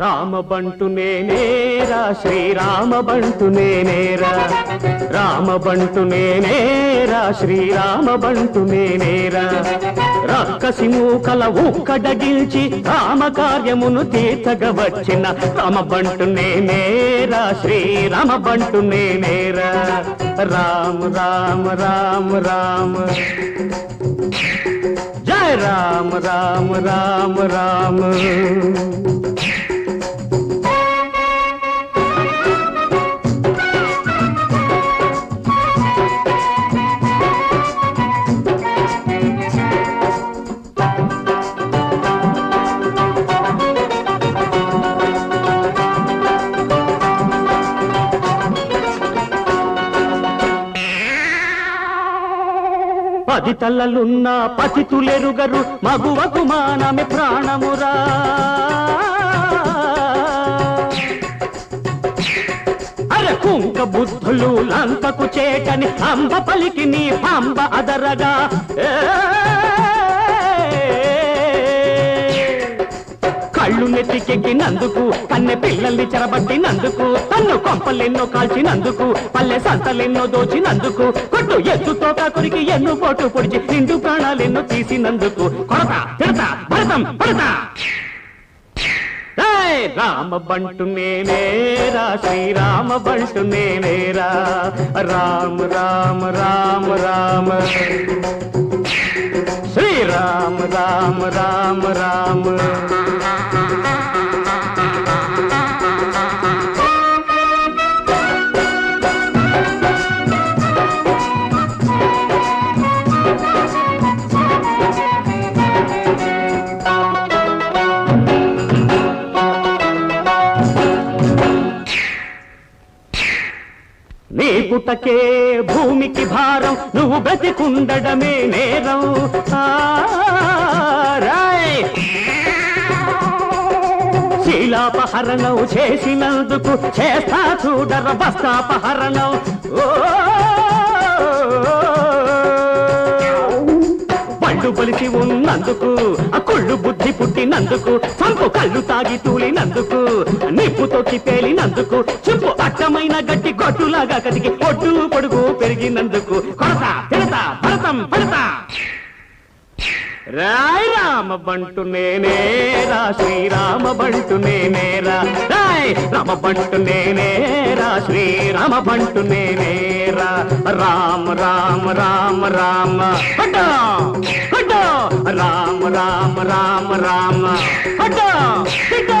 రామ బంటు నేనేరా శ్రీరామ బంటు నేనేరా రామ బంటు నేనేరా శ్రీరామ బంటు నేనేరా రక్కసి మూకల ఉక్కడగిల్చి రామ కార్యమును తీర్చగా వచ్చిన రామ బంటు నేనేరా శ్రీరామ బంటు నేనేరా రామ రామ రామ రామ. జయ రామ రామ రామ రామ. పది తల్లలున్న పతితులెరుగరు మగువకు మానమి ప్రాణమురా. కుంక బుద్ధులు లంకకు చేటని అంబ పలికి నీ పంబ అదరగా. నెత్తికెక్కినందుకు కన్నె పిల్లల్ని చెరబట్టినందుకు తన్ను కొంపలెన్నో కాల్చినందుకు పల్లె సంతలెన్నో దోచినందుకు కొట్టు ఎత్తుతో కొరికి ఎన్ను పోటు పొడిచి నిండు ప్రాణాలెన్నో తీసినందుకు. కొరత తిడత భరతం భరత రామ బంటు నేనేరా శ్రీరామ బంటు నేనేరా రామ రామ రామ రామ. శ్రీరామ రామ రామ రామ. నీ పుటకే భూమికి భారం నువ్వు బ్రతికుండడమే నేరం. శీలాపహరణం చేసినందుకు చేస్తా చూడర బస్తాపహరణం. ఓ కలిసి ఉన్నందుకు కుళ్ళు బుద్ధి పుట్టినందుకు చంపు కళ్ళు తాగి తూలినందుకు నిప్పు తొక్కి పేలినందుకు చింపు అట్టమైన గట్టి కొట్టులాగా కదిగి కొట్టు పొడుగు పెరిగినందుకు. కొడతా తిరత భరతం భరత! రాయ్ రామ బంటు నేనేరా శ్రీరామ బంటు నేనేరా రాయ్ రామ బంటు నేనేరా శ్రీరామ బంటు నేనేరా రామ రామ రామ రామ. హటో హటో. రామ రామ రామ రామ. హటో హటో.